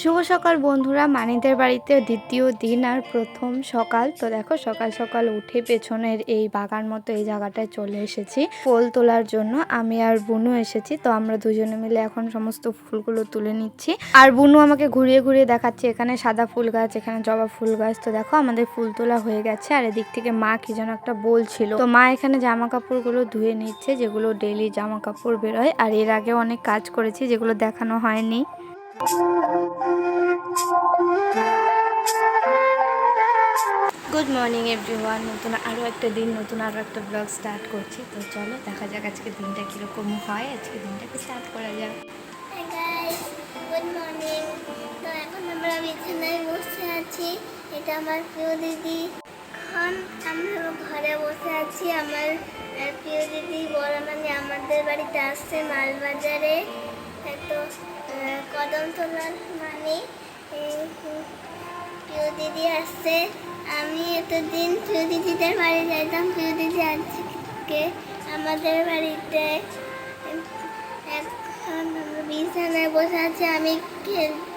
শুভ সকাল বন্ধুরা, মানিদের বাড়িতে দ্বিতীয় দিন আর প্রথম সকাল। তো দেখো, সকাল সকাল উঠে পেছনের এই বাগান মতো এই জায়গাটায় চলে এসেছি। ফুল তোলার জন্য আমি আর বুনু এসেছি। তো আমরা দুজনে মিলে এখন সমস্ত ফুলগুলো তুলে নিচ্ছি। আর বুনু আমাকে ঘুরিয়ে ঘুরিয়ে দেখাচ্ছে, এখানে সাদা ফুল গাছ, এখানে জবা ফুল গাছ। তো দেখো, আমাদের ফুল তোলা হয়ে গেছে। আর এদিক থেকে মা কি যেন একটা বলছিল। তো মা এখানে জামা কাপড়গুলো ধুয়ে নিচ্ছে, যেগুলো ডেলি জামা কাপড় বেরোয়। আর এর আগে অনেক কাজ করেছি, যেগুলো দেখানো হয়নি। গুড মর্নিং এভরিওয়ান নতুন আরও একটা দিন নতুন আরও একটা ব্লগ স্টার্ট করছি। তো চলো দেখা যাক আজকে দিনটা কীরকম হয়। আজকে দিনটাকে স্টার্ট করা যাক। গুড মর্নিং তো এখন আমরা বিছানায় বসে আছি। এটা আমার প্রিয় দিদি। এখন আমরা ঘরে বসে আছি। আমার প্রিয় দিদি বড় মানে আমাদের বাড়িতে আসছে মালবাজারে। তো আহ, কদম তোলার মানে প্রিয় দিদি আসছে। আমি এতদিন প্রিয় দিদিদের বাড়ি যাইতাম। প্রিয় দিদি আজকে আমাদের বাড়িতে, এখন বিছানায় বসে আছে। আমি খেলছি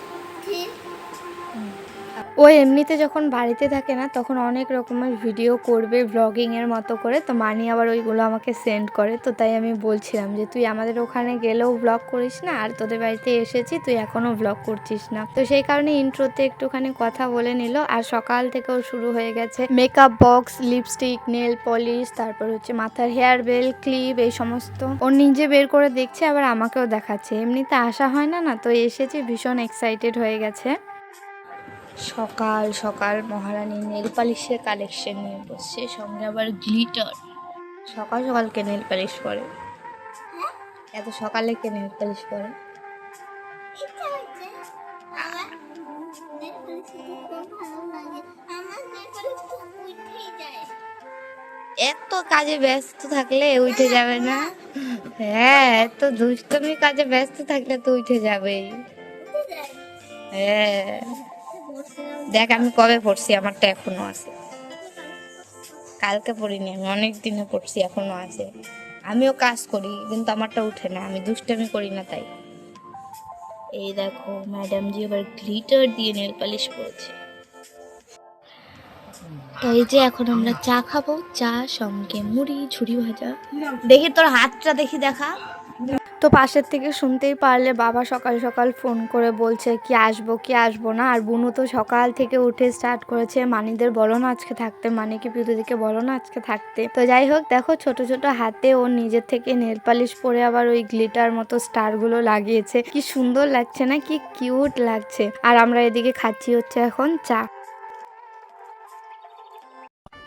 ও এমনিতে যখন বাড়িতে থাকে না, তখন অনেক রকমের ভিডিও করবে ব্লগিংয়ের মতো করে। তো মানি আবার ওইগুলো আমাকে সেন্ড করে। তো তাই আমি বলছিলাম যে, তুই আমাদের ওখানে গেলেও ব্লগ করিস না, আর তোদের বাড়িতে এসেছি, তুই এখনও ব্লগ করছিস না। তো সেই কারণে ইন্ট্রোতে একটুখানি কথা বলে নিল। আর সকাল থেকেও শুরু হয়ে গেছে makeup box lipstick nail polish তারপর হচ্ছে মাথার হেয়ার বেল ক্লিপ এই সমস্ত। ও নিজে বের করে দেখছে, আবার আমাকেও দেখাচ্ছে। এমনিতে আসা হয় না না, তো এসেছে, ভীষণ এক্সাইটেড হয়ে গেছে। সকাল সকাল মহারানী নেল পালিশের কালেকশন নিয়ে বসছে, সঙ্গে আবার গ্লিটার সকাল সকাল কে নেল পালিশ করে? এত সকালে কে নেল পালিশ করে? এত কাজে ব্যস্ত থাকলে উঠে যাবে না? হ্যাঁ এত দুষ্টমি কাজে ব্যস্ত থাকলে তো উঠে যাবেই। হ্যাঁ। দেখ আমি কবে পড়ছি, আমারটা এখনও আছে। কালকে পড়িনি আমি, অনেক দিনে পড়ছি, এখনও আছে। আমিও কাজ করি, কিন্তু আমারটা উঠে না, আমি দুষ্টামি করি না তাই। এই দেখো, ম্যাডাম জি এবার গ্লিটার দিয়ে নেল পালিশ করেছে। তো এই যে এখন আমরা চা খাব, চা, সঙ্গে মুড়ি, ঝুড়ি ভাজা। দেখি তোর হাতটা দেখি দেখা। তো পাশের থেকে শুনতেই পারলে বাবা সকাল সকাল ফোন করে বলছে, কি আসব কি আসব না? আর বুনু তো সকাল থেকে উঠে স্টার্ট করেছে, মানিদের বলো না আজকে থাকতে মানে কি পিতুদিকে বলো না আজকে থাকতে। তো যাই হোক, দেখো ছোট ছোট হাতে ও নিজের থেকে নেল পালিশ পরে আবার ওই গ্লিটার মতো স্টারগুলো লাগিয়েছে। কি সুন্দর লাগছে না, কি কিউট লাগছে। আর আমরা এদিকে খাচ্ছি হচ্ছে এখন চা।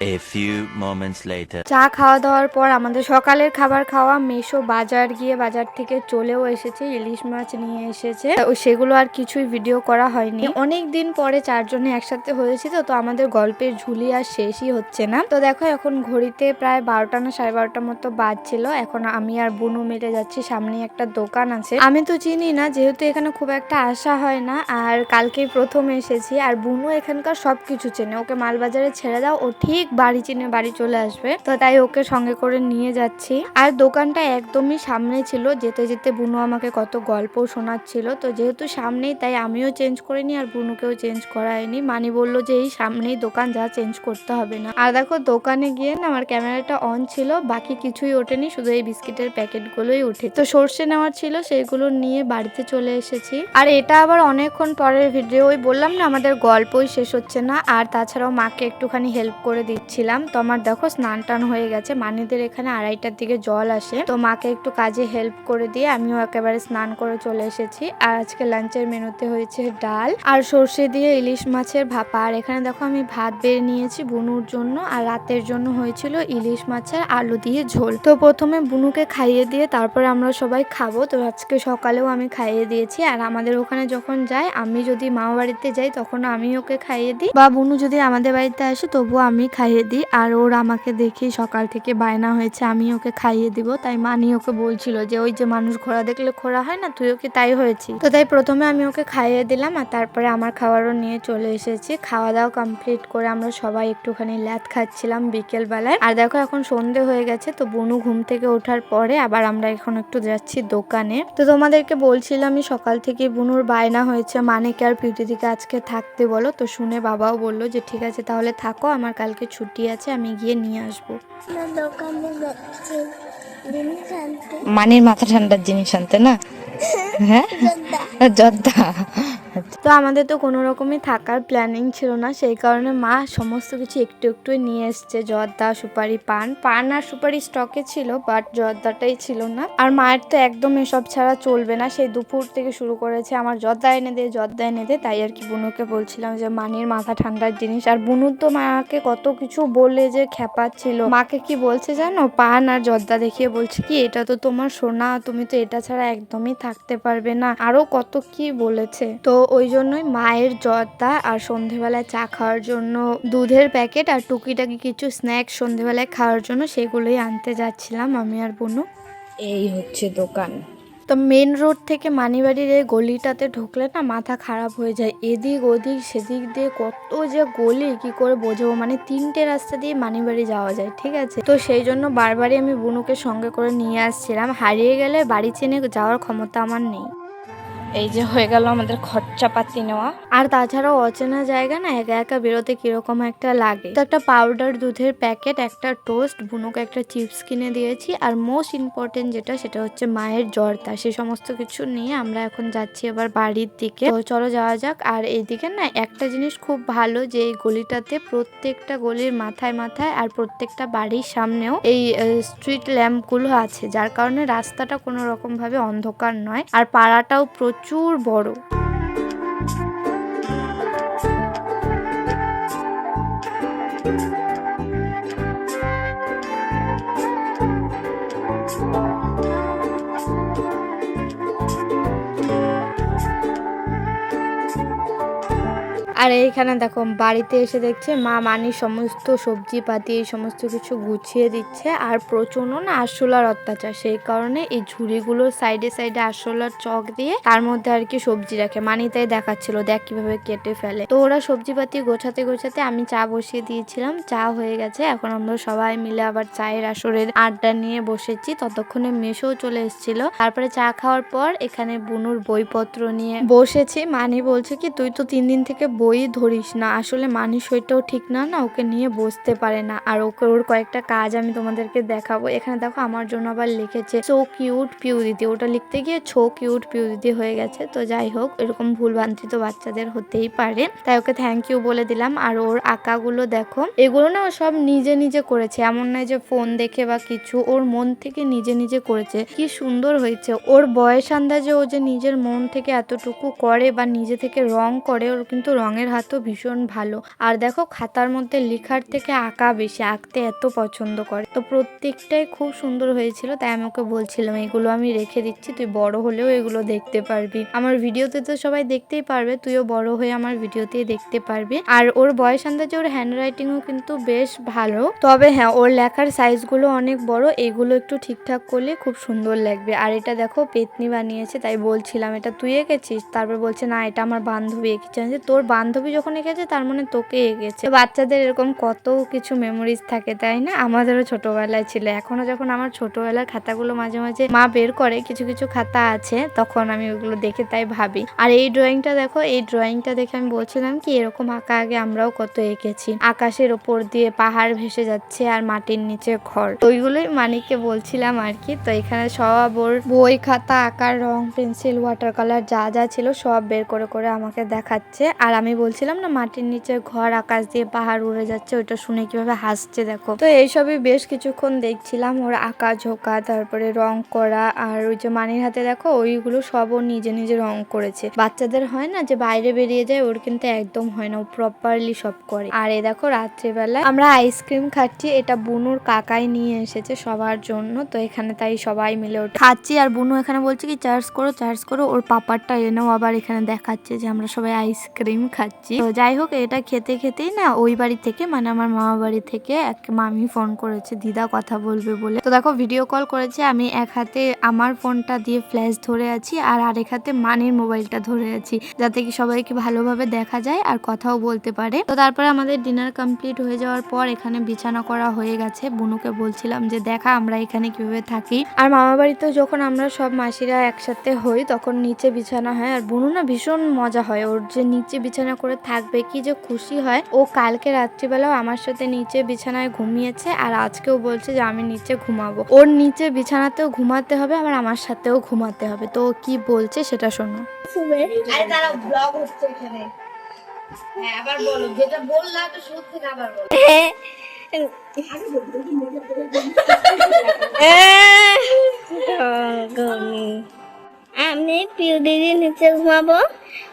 A few moments later. চা খাওয়া দাওয়ার পর আমাদের সকালের খাবার খাওয়া মেশো বাজার গিয়ে বাজার থেকে চলেও এসেছে, ইলিশ মাছ নিয়ে এসেছে। ও সেগুলো আর কিছুই ভিডিও করা হয়নি। অনেক দিন পরে চারজনে একসাথে হয়েছি তো তো আমাদের গল্পের ঝুলি আর শেষই হচ্ছে না। তো দেখো এখন ঘড়িতে প্রায় বারোটা না সাড়ে বারোটার মতো বাজছিল। এখন আমি আর বুনু মিলে যাচ্ছি সামনে একটা দোকান আছে। আমি তো চিনি না, যেহেতু এখানে খুব একটা আসা হয় না, আর কালকেই প্রথম এসেছি। আর বুনু এখানকার সবকিছু চেনে। ওকে মালবাজারে ছেড়ে দাও, ও ঠিক বাড়ি চিনে বাড়ি চলে আসবে। তো তাই ওকে সঙ্গে করে নিয়ে যাচ্ছি। আর দোকানটা একদমই সামনে ছিল। যেতে যেতে বুনু আমাকে কত গল্প শোনাচ্ছিল। তো যেহেতু সামনেই, তাই আমিও চেঞ্জ করিনি আর বুনুকেও চেঞ্জ করাইনি মানি বলল যে এই সামনেই দোকান, যা চেঞ্জ করতে হবে না। আর দেখো, দোকানে গিয়ে না আমার ক্যামেরাটা অন ছিল। বাকি কিছুই ওঠেনি, শুধু এই বিস্কিটের প্যাকেটগুলোই ওঠে তো সর্ষে নেওয়ার ছিল সেইগুলো নিয়ে বাড়িতে চলে এসেছি। আর এটা আবার অনেকক্ষণ পরের ভিডিও। ওই বললাম না, আমাদের গল্পই শেষ হচ্ছে না। আর তাছাড়াও মাকে একটুখানি হেল্প করে দিচ্ছিলাম তো আমার দেখো স্নান টান হয়ে গেছে। মানিদের এখানে আড়াইটার দিকে জল আসে। তো মাকে একটু কাজে হেল্প করে দিয়ে আমিও একেবারে স্নান করে চলে এসেছি। আর আজকে লাঞ্চের মেনুতে হয়েছে ডাল আর সর্ষে দিয়ে ইলিশ মাছের ভাপা। আর এখানে দেখো আমি ভাত বেড়ে নিয়েছি বুনুর জন্য। আর রাতের জন্য হয়েছিল ইলিশ মাছের আলু দিয়ে ঝোল। তো প্রথমে বুনুকে খাইয়ে দিয়ে তারপরে আমরা সবাই খাব। তো আজকে সকালেও আমি খাইয়ে দিয়েছি। আর আমাদের ওখানে যখন যাই আমি যদি মামা বাড়িতে যাই, তখন আমি ওকে খাইয়ে দিই। বা বুনু যদি আমাদের বাড়িতে আসে, তবুও আমি খাই। খাইয়ে দিই আর ওর আমাকে দেখি সকাল থেকে বায়না হয়েছে, আমি ওকে খাইয়ে দিব। তাই মানি ওকে বলছিল যে, ওই যে মানুষ ঘোড়া দেখলে খোড়া হয় না? তুই ওকে তাই হয়েছি তো তাই প্রথমে আমি ওকে খাইয়ে দিলাম আর তারপরে আমার খাবারও নিয়ে চলে এসেছি। খাওয়া দাওয়া কমপ্লিট করে আমরা সবাই একটুখানি ল্যাদ খাচ্ছিলাম বিকেল বেলায় আর দেখো এখন সন্ধে হয়ে গেছে, তো বনু ঘুম থেকে ওঠার পরে আবার আমরা এখন একটু যাচ্ছি দোকানে। তো তোমাদেরকে বলছিলামই সকাল থেকে বুনুর বায়না হয়েছে মানিক আর পিউটিদিকে আজকে থাকতে বলো? তো শুনে বাবাও বলল যে, ঠিক আছে, তাহলে থাকো, আমার কালকে ছুটি আছে আমি গিয়ে নিয়ে আসব। মানির মাথা ঠান্ডার জিনিস আনতে না? হ্যাঁ যদ্দা জর্দা। তো আমাদের তো কোনো রকমই থাকার প্ল্যানিং ছিল না, সেই কারণে মা সমস্ত কিছু একটু একটু নিয়ে এসছে, জর্দা, সুপারি, পান। পান আর সুপারি স্টকে ছিল বাট জর্দাটাই ছিল না। আর মায়ের তো একদম এসব ছাড়া চলবে না, সেই দুপুর থেকে শুরু করেছে আমার জর্দা এনে দে, জর্দা এনে দে, তাই আর কি বুনুকে বলছিলাম যে, মানির মাথা ঠান্ডার জিনিস। আর বুনুর তো মাকে কত কিছু বলে যে খ্যাপাচ্ছিল। মাকে কি বলছে জানো? পান আর জর্দা দেখিয়ে বলছে কি, এটা তো তোমার সোনা, তুমি তো এটা ছাড়া একদমই থাকতে পারবে না। আরও কত কি বলেছে। তো ওই জন্যই মায়ের জর্দা আর সন্ধেবেলায় চা খাওয়ার জন্য দুধের প্যাকেট আর টুকিটাকি কিছু স্ন্যাক্স সন্ধেবেলায় খাওয়ার জন্য সেগুলোই আনতে যাচ্ছিলাম আমি আর বোনু। এই হচ্ছে দোকান। তো মেন রোড থেকে মানিবাড়ির এই গলিটাতে ঢুকলে না মাথা খারাপ হয়ে যায়। এদিক ওদিক সেদিক দিয়ে কত যে গলি কি করে বোঝাবো? মানে তিনটে রাস্তা দিয়ে মানিবাড়ি যাওয়া যায় ঠিক আছে? তো সেই জন্য বারবারই আমি বুনুকে সঙ্গে করে নিয়ে আসছিলাম। হারিয়ে গেলে বাড়ি চেনে যাওয়ার ক্ষমতা আমার নেই। এই যে হয়ে গেল আমাদের খরচাপাতি নেওয়া। আর তাছাড়াও অচেনা জায়গা না, একা একা বেরোতে কীরকম একটা লাগে। তো একটা পাউডার দুধের প্যাকেট একটা টোস্ট বুনুকে একটা চিপস কিনে দিয়েছি। আর মোস্ট ইম্পর্টেন্ট যেটা, সেটা হচ্ছে মায়ের জর্দা। সে সমস্ত কিছু নিয়ে আমরা এখন যাচ্ছি এবার বাড়ির দিকে। তো চলো যাওয়া যাক। আর এইদিকে না, একটা জিনিস খুব ভালো যে এই গলিটাতে প্রত্যেকটা গলির মাথায় মাথায় আর প্রত্যেকটা বাড়ির সামনেও এই স্ট্রিট ল্যাম্পগুলো আছে। যার কারণে রাস্তাটা কোনো রকম ভাবে অন্ধকার নয়। আর পাড়াটাও প্রচুর বড়। আর এইখানে দেখো, বাড়িতে এসে দেখছে মা মানি সমস্ত সবজি পাতি এই সমস্ত কিছু গুছিয়ে দিচ্ছে আর প্রচণ্ড না আরশোলার অত্যাচার। সেই কারণে এই ঝুড়িগুলোর সাইডে সাইডে আরশোলার চক দিয়ে তার মধ্যে আর কি সবজি রাখে। মানি তাই দেখাচ্ছিল, দেখ কীভাবে কেটে ফেলে। তো ওরা সবজি পাতি গোছাতে গোছাতে আমি চা বসিয়ে দিয়েছিলাম, চা হয়ে গেছে। এখন আমরা সবাই মিলে আবার চায়ের আসরের আড্ডা নিয়ে বসেছি। ততক্ষণে মেশোও চলে এসেছিল। তারপরে চা খাওয়ার পর এখানে বুনুর বইপত্র নিয়ে বসেছি। মানি বলছে কি, তুই তো তিন দিন থেকে বই ধরিস না। আসলে মানুষ শরীরটাও ঠিক না না? ওকে নিয়ে বসতে পারে না। আর ওকে, ওর কয়েকটা কাজ আমি তোমাদেরকে দেখাবো। এখানে দেখো আমার জন্য আবার লিখেছে সো কিউট পিউ দিদি ওটা লিখতে গিয়ে ছো কিউট পিউ দিদি হয়ে গেছে। তো যাই হোক, এরকম ভুল ভ্রান্তি তো বাচ্চাদের হতেই পারে। তাই ওকে থ্যাংক ইউ বলে দিলাম। আর ওর আঁকাগুলো দেখো, এগুলো না ও সব নিজে নিজে করেছে। এমন নয় যে ফোন দেখে বা কিছু, ওর মন থেকে নিজে নিজে করেছে। কি সুন্দর হয়েছে। ওর বয়স আন্দাজে ও যে নিজের মন থেকে এতটুকু করে বা নিজে থেকে রং করে, ওর কিন্তু রঙের হাতও ভীষণ ভালো। আর দেখো, খাতার মধ্যে লেখার থেকে আঁকা বেশি, আঁকতে এত পছন্দ করে। তো প্রত্যেকটাই খুব সুন্দর হয়েছিল, তাই আমি ওকে বলছিলাম, এগুলো আমি রেখে দিচ্ছি, তুই বড় হলেও এগুলো দেখতে পারবি। আমার ভিডিওতে তো সবাই দেখতেই পারবে, তুইও বড় হয়ে আমার ভিডিওতেই দেখতে পারবি। আর ওর বয়স আন্দাজে ওর হ্যান্ড রাইটিংও কিন্তু বেশ ভালো। তবে হ্যাঁ ওর লেখার সাইজগুলো অনেক বড়, এগুলো একটু ঠিকঠাক করলে খুব সুন্দর লাগবে। আর এটা দেখো, পেতনি বানিয়েছে, তাই বলছিলাম, এটা তুই এঁকেছিস? তারপর বলছে, না, এটা আমার বান্ধবী এঁকেছে। তোর বান্ধবী যখন এঁকেছে তার মানে তোকে এঁকেছে বাচ্চাদের এরকম কত কিছু মেমোরিজ থাকে, তাই না? আমাদেরও ছোটবেলায় ছিল। এখনও যখন আমার ছোটবেলার খাতাগুলো মাঝে মাঝে মা বের করে, কিছু কিছু খাতা আছে, তখন আমি ওগুলো দেখে তাই ভাবি। আর এই ড্রয়িংটা দেখো, এই ড্রয়িংটা দেখে আমি বলছিলাম কি, এরকম আঁকা আগে আমরাও কত এঁকেছি। আকাশের ওপর দিয়ে পাহাড় ভেসে যাচ্ছে আর মাটির নিচে ঘর। তো ওইগুলোই মানিককে বলছিলাম আর কি। তো এখানে সব ওর বই খাতা, আঁকার রং, পেন্সিল ওয়াটার কালার যা যা ছিল সব বের করে করে আমাকে দেখাচ্ছে। আর আমি বলছিলাম না, মাটির নিচে ঘর, আকাশ দিয়ে পাহাড় উড়ে যাচ্ছে ওইটা শুনে কীভাবে হাসছে দেখো। তো এইসবই বেশ কিছুক্ষণ দেখছিলাম, ওর আঁকা, ঝোঁকা, তারপরে রং করা, আর ওই যে মানির হাতে দেখো, ওইগুলো সব ও নিজে নিজে রং করেছে। বাচ্চাদের হয় না যে বাইরে বেরিয়ে যায়, ওর কিন্তু একদম হয় না, ও প্রপারলি সব করে। আর এই দেখো, রাত্রিবেলায় আমরা আইসক্রিম খাচ্ছি, এটা বুনুর কাকাই নিয়ে এসেছে সবার জন্য, তো এখানে তাই সবাই মিলে ওটা খাচ্ছি। আর বুনু এখানে বলছে কি, চার্জ করো চার্জ করো, ওর পাপারটা এনেও আবার এখানে দেখাচ্ছে যে আমরা সবাই আইসক্রিম খাচ্ছি। খাচ্ছি তো যাই হোক, এটা খেতে খেতেই না ওই বাড়ি থেকে মানে আমার মামা বাড়ি থেকে এক মামি ফোন করেছে, দিদা কথা বলবে বলে। তো দেখো ভিডিও কল করেছে, আমি এক হাতে আমার ফোনটা দিয়ে ফ্ল্যাশ ধরে আছি আর আরেক হাতে মানির মোবাইলটা ধরে আছি, যাতে কি সবাইকে ভালোভাবে দেখা যায় আর কথাও বলতে পারে। তো তারপরে আমাদের ডিনার কমপ্লিট হয়ে যাওয়ার পর এখানে বিছানা করা হয়ে গেছে। বুনুকে বলছিলাম যে, দেখা, আমরা এখানে কীভাবে থাকি? আর মামা বাড়িতে যখন আমরা সব মাসিরা একসাথে হই, তখন নিচে বিছানা হয়। আর বুনু না ভীষণ মজা হয়। ওর যে নিচে বিছানা করে থাকবে কি যে খুশি হয়। ও কালকে রাত্রিবেলাও আমার সাথে নিচে বিছানায় ঘুমিয়েছে আর আজকেও বলছে যে আমি নিচে ঘুমাবো। ওর নিচে বিছানাতেও ঘুমাতে হবে আবার আমার সাথেও ঘুমাতে হবে। তো ও কি বলছে সেটা শোনো। আরে তারা ব্লগ হচ্ছে এখানে। হ্যাঁ আবার বলো। যেটা বললা তো থেকে আবার বলো। আমি প্রিয় দিদি নিচে ঘুমাবো।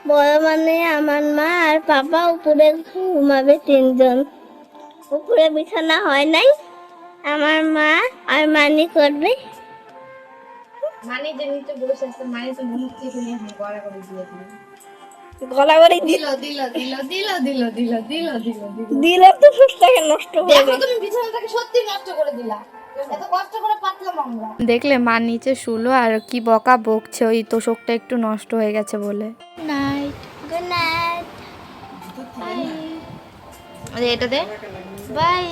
বড় মানে আমার মা আর পাপা উপরে ঘুমাবে তিনজন। উপরে বিছানা হয় নাই। আমার মা আর মানি করবে। মানে যে নিচে বসে আছে মানে তো মুখ থেকে নিয়ে গড়া করে দিয়ে দিল। গলা করে দিল দিল দিল দিল দিল দিল দিল দিল দিল। দিলে তো নষ্ট করে দেখো তুমি বিছানাটাকে সত্যি নষ্ট করে দিলা। এত কষ্ট করে পাতলাম আমরা। দেখলে মার নিচে শুলো আর কি বকা বকছে ওই তোষকটা একটু নষ্ট হয়ে গেছে বলে। নাইট গুড নাইট এটা দে। বাই